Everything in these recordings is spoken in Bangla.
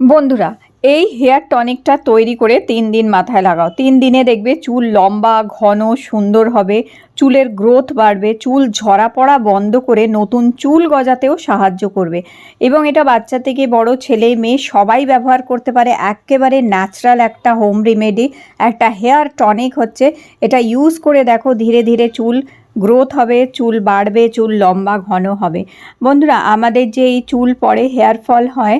বন্ধুরা, এই হেয়ার টনিকটা তৈরি করে তিন দিন মাথায় লাগাও। তিন দিনে দেখবে চুল লম্বা, ঘন, সুন্দর হবে, চুলের গ্রোথ বাড়বে, চুল ঝরা পড়া বন্ধ করে নতুন চুল গজাতেও সাহায্য করবে। এবং এটা বাচ্চা থেকে বড় ছেলে, মেয়ে সবাই ব্যবহার করতে পারে। একেবারে ন্যাচারাল একটা হোম রেমেডি একটা হেয়ার টনিক হচ্ছে, এটা ইউজ করে দেখো ধীরে ধীরে চুল গ্রোথ হবে, চুল বাড়বে, চুল লম্বা, ঘন হবে। বন্ধুরা, আমাদের যে এই চুল পড়ে হেয়ার ফল হয়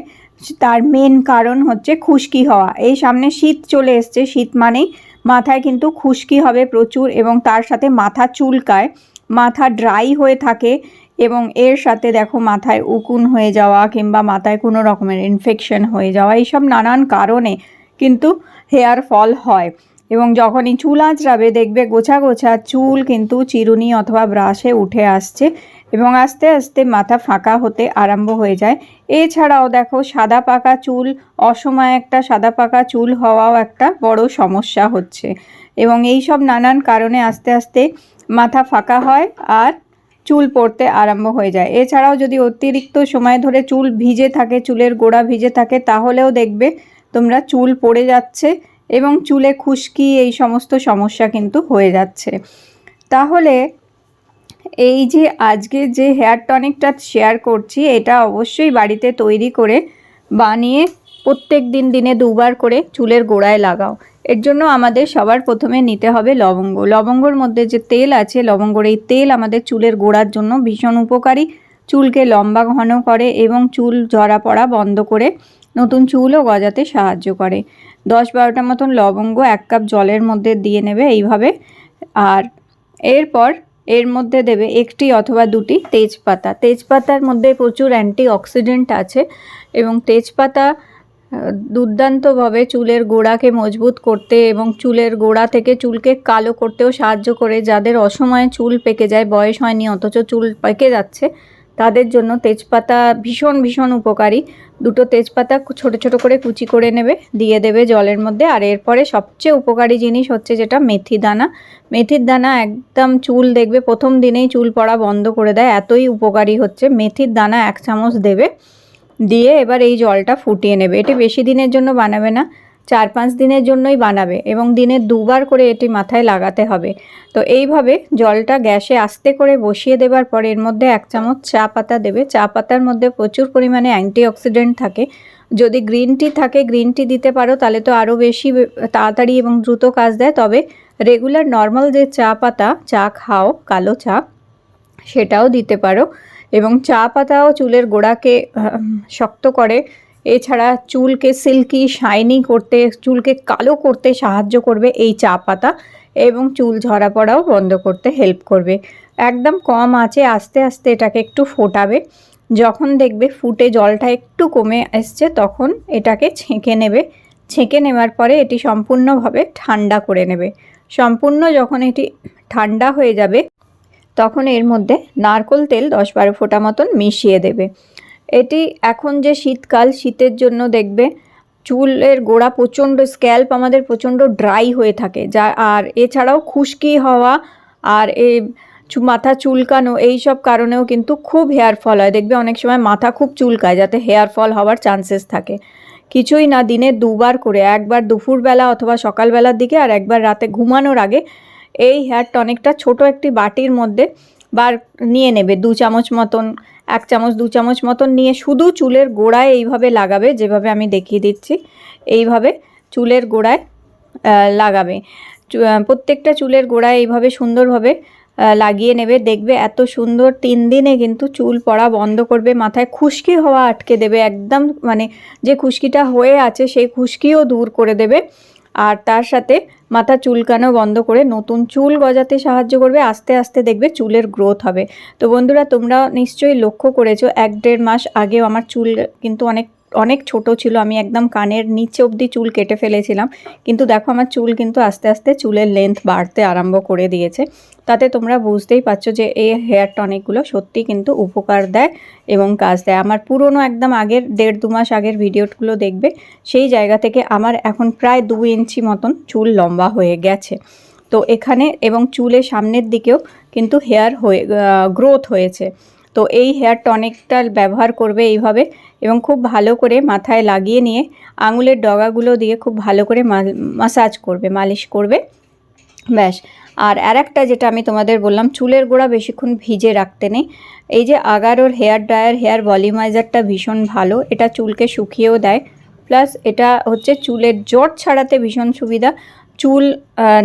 তার মেন কারণ হচ্ছে খুশকি হওয়া। এই সামনে শীত চলে এসছে। শীত মানেই মাথায় কিন্তু খুশকি হবে প্রচুর এবং তার সাথে মাথা চুলকায়। মাথা ড্রাই হয়ে থাকে এবং এর সাথে দেখো মাথায় উকুন হয়ে যাওয়া কিংবা মাথায় কোনো রকমের ইনফেকশন হয়ে যাওয়া, এইসব নানান কারণে কিন্তু হেয়ার ফল হয়। এবং যখনই চুল আঁচড়াবে, দেখবে গোছা গোছা চুল কিন্তু চিরুনি অথবা ব্রাশে উঠে আসছে। এবং আস্তে আস্তে মাথা ফাঁকা হতে আরম্ভ হয়ে যায়। এছাড়াও দেখো, সাদা পাকা চুল, অসময়ে একটা সাদা পাকা চুল হওয়াও একটা বড় সমস্যা হচ্ছে। এবং এই সব নানান কারণে আস্তে আস্তে মাথা ফাঁকা হয় আর চুল পড়তে আরম্ভ হয়ে যায়। এছাড়াও যদি অতিরিক্ত সময় ধরে চুল ভিজে থাকে, চুলের গোড়া ভিজে থাকে, তাহলেও দেখবে তোমরা চুল পড়ে যাচ্ছে এবং চুলে খুশকি, এই সমস্ত সমস্যা কিন্তু হয়ে যাচ্ছে। তাহলে এই যে আজকে যে হেয়ার টনিকটা শেয়ার করছি, এটা অবশ্যই বাড়িতে তৈরি করে বানিয়ে প্রত্যেক দিন দিনে দুবার করে চুলের গোড়ায় লাগাও। এর জন্য আমাদের সবার প্রথমে নিতে হবে লবঙ্গ। লবঙ্গর মধ্যে যে তেল আছে, লবঙ্গর এই তেল আমাদের চুলের গোড়ার জন্য ভীষণ উপকারী। চুলকে লম্বা ঘন করে এবং চুল ঝরা পড়া বন্ধ করে নতুন চুলও গজাতে সাহায্য করে। দশ বারোটা মতন লবঙ্গ এক কাপ জলের মধ্যে দিয়ে নেবে এইভাবে। আর এরপর এর মধ্যে দেবে একটি অথবা দুটি তেজপাতা। তেজপাতার মধ্যে প্রচুর অ্যান্টি অক্সিডেন্ট আছে এবং তেজপাতা দুর্দান্তভাবে চুলের গোড়াকে মজবুত করতে এবং চুলের গোড়া থেকে চুলকে কালো করতেও সাহায্য করে। যাদের অসময়ে চুল পেকে যায়, বয়স হয়নি, অথচ চুল পেকে যাচ্ছে তাদের জন্য তেজপাতা ভীষণ ভীষণ উপকারী। দুটো তেজপাতা ছোট ছোট করে কুচি করে নেবে, দিয়ে দেবে জলের মধ্যে। আর এরপরে সবচেয়ে উপকারী জিনিস হচ্ছে যেটা, মেথি দানা। মেথির দানা একদম চুল দেখবে, প্রথম দিনেই চুল পড়া বন্ধ করে দেয়। এতই উপকারী হচ্ছে। মেথির দানা এক চামচ দেবে, দিয়ে এবার এই জলটা ফুটিয়ে নেবে। এটি বেশি দিনের জন্য বানাবে না। চার পাঁচ দিনের জন্যই বানাবে এবং দিনে দুবার করে এটি মাথায় লাগাতে হবে। তো এইভাবে জলটা গ্যাসে আস্তে করে বসিয়ে দেবার পর এর মধ্যে এক চামচ চা পাতা দেবে। চা পাতার মধ্যে প্রচুর পরিমাণে অ্যান্টিঅক্সিডেন্ট থাকে। যদি গ্রিন টি থাকে, গ্রিন টি দিতে পারো, তাহলে তো আরও বেশি তাড়াতাড়ি এবং দ্রুত কাজ দেয়। তবে রেগুলার নর্মাল যে চা পাতা, চা খাও, কালো চা, সেটাও দিতে পারো এবং চা পাতাও চুলের গোড়াকে শক্ত করে এছাড়া চুলকে সিল্কি শাইনি করতে, চুলকে কালো করতে সাহায্য করবে এই চা পাতা এবং চুল ঝরা পড়াও বন্ধ করতে হেল্প করবে। একদম কম আঁচে আস্তে আস্তে এটাকে একটু ফোটাবে। যখন দেখবে ফুটে জলটা একটু কমে এসছে, তখন এটাকে ছেঁকে নেবে। ছেঁকে নেওয়ার পরে এটি সম্পূর্ণভাবে ঠান্ডা করে নেবে। সম্পূর্ণ যখন এটি ঠান্ডা হয়ে যাবে, তখন এর মধ্যে নারকোল তেল দশ বারো ফোঁটা মতন মিশিয়ে দেবে। এটি এখন যে শীতকাল, শীতের জন্য দেখবে চুলের গোড়া প্রচণ্ড স্ক্যাল্প আমাদের প্রচণ্ড ড্রাই হয়ে থাকে। যা, আর এছাড়াও খুশকি হওয়া আর এ চু- মাথা চুলকানো এই সব কারণেও কিন্তু খুব হেয়ার ফল হয়। দেখবে অনেক সময় মাথা খুব চুলকায় যাতে হেয়ার ফল হওয়ার চান্সেস থাকে। কিছুই না, দিনে দুবার করে, একবার দুপুরবেলা অথবা সকালবেলার দিকে আর একবার রাতে ঘুমানোর আগে এই হেয়ার টনিকটা ছোট একটি বাটির মধ্যে বার নিয়ে নেবে, দু চামচ মতন, এক চামচ, দু চামচ মতন নিয়ে শুধু চুলের গোড়ায় এইভাবে লাগাবে, যেভাবে আমি দেখিয়ে দিচ্ছি, এইভাবে চুলের গোড়ায় লাগাবে। প্রত্যেকটা চুলের গোড়ায় এইভাবে সুন্দরভাবে লাগিয়ে নেবে, দেখবে এত সুন্দর তিন দিনে কিন্তু চুল পড়া বন্ধ করবে, মাথায় খুশকি হওয়া আটকে দেবে, একদম মানে যে খুশকিটা হয়ে আছে, সেই খুশকিও দূর করে দেবে। আর তার সাথে মাথা চুলকানো বন্ধ করে নতুন চুল গজাতে সাহায্য করবে। আস্তে আস্তে দেখবে চুলের গ্রোথ হবে। তো বন্ধুরা তোমরা নিশ্চয়ই লক্ষ্য করেছ, এক দেড় মাস আগেও আমার চুল কিন্তু অনেক অনেক ছোট ছিল, আমি একদম কানের নিচে অবধি চুল কেটে ফেলেছিলাম। কিন্তু দেখো আমার চুল কিন্তু আস্তে আস্তে চুলের লেন্থ বাড়তে আরম্ভ করে দিয়েছে। তাতে তোমরা বুঝতেই পারছ যে এই হেয়ার টনিকগুলো সত্যি কিন্তু উপকার দেয় এবং কাজ দেয়। আমার পুরনো একদম আগের দেড় দু মাস আগের ভিডিওগুলো দেখবে, সেই জায়গা থেকে আমার এখন প্রায় দু ইঞ্চি মতন চুল লম্বা হয়ে গেছে। তো এখানে এবং চুলের সামনের দিকেও কিন্তু হেয়ার হয়ে গ্রোথ হয়েছে। তো এই হেয়ার টনিকটা ব্যবহার করবে এইভাবে এবং খুব ভালো করে মাথায় লাগিয়ে নিয়ে আঙুলের ডগাগুলো দিয়ে খুব ভালো করে মাসাজ করবে, মালিশ করবে। ব্যাস। আর আরেকটা যেটা আমি তোমাদের বললাম, চুলের গোড়া বেশিক্ষণ ভিজে রাখতে নেই। এই যে আগারোর হেয়ার ড্রায়ার, হেয়ার ভলিউমাইজারটা ভীষণ ভালো। এটা চুলকে শুকিয়েও দেয়। প্লাস এটা হচ্ছে চুলের জট ছাড়াতে ভীষণ সুবিধা। চুল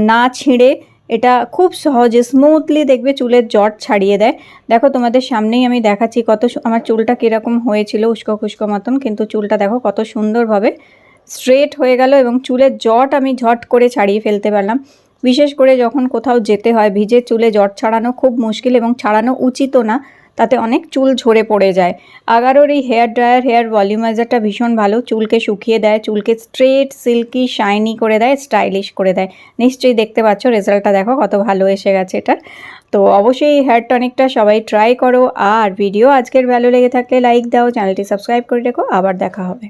না ছিঁড়ে এটা খুব সহজে স্মুথলি দেখবে চুলের জট ছাড়িয়ে দেয়। দেখো তোমাদের সামনেই আমি দেখাচ্ছি কত আমার চুলটা কীরকম হয়েছিল উস্কো খুস্কো মতন, কিন্তু চুলটা দেখো কত সুন্দরভাবে স্ট্রেট হয়ে গেল এবং চুলের জট আমি ঝট করে ছাড়িয়ে ফেলতে পারলাম। বিশেষ করে যখন কোথাও যেতে হয়, ভিজে চুলে জট ছাড়ানো খুব মুশকিল এবং ছাড়ানো উচিতও না। তাতে অনেক চুল ঝরে পড়ে যায়। আগারোর এই হেয়ার ড্রায়ার, হেয়ার ভলিউমাইজারটা ভীষণ ভালো। চুলকে শুকিয়ে দেয়, চুলকে স্ট্রেট, সিল্কি, শাইনি করে দেয়, স্টাইলিশ করে দেয়। নিশ্চয়ই দেখতে পাচ্ছ, রেজাল্টটা দেখো, কত ভালো এসে গেছে এটা। তো অবশ্যই এই হেয়ার টনিকটা সবাই ট্রাই করো। আর ভিডিও আজকের ভালো লেগে থাকলে লাইক দাও, চ্যানেলটি সাবস্ক্রাইব করে রেখো। আবার দেখা হবে।